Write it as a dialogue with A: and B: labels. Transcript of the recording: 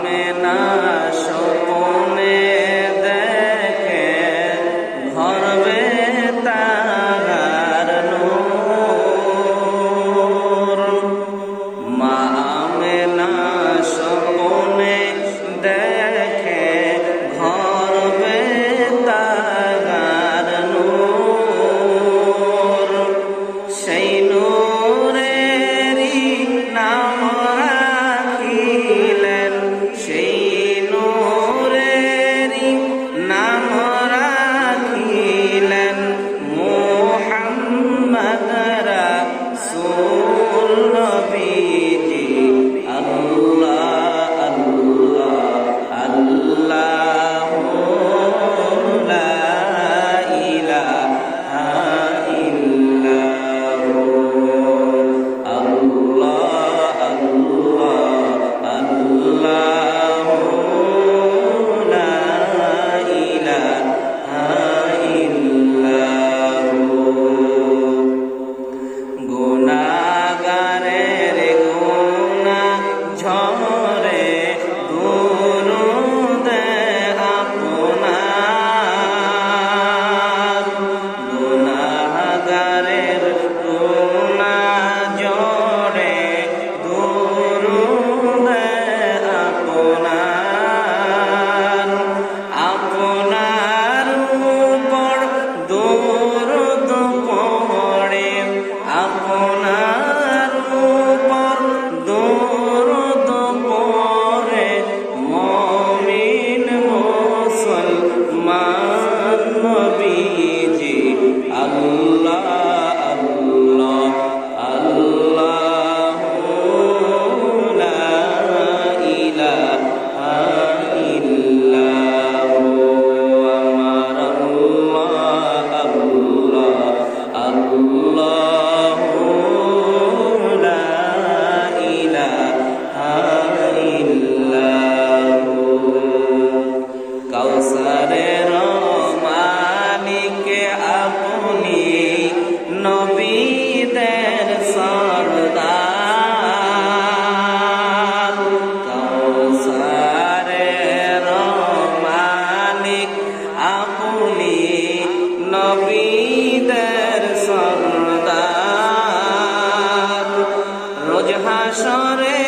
A: হবে না الله নবীদের সরদার। কৌসারে রমানিক আপনি নবীদের সরদার। রোজ হাসরে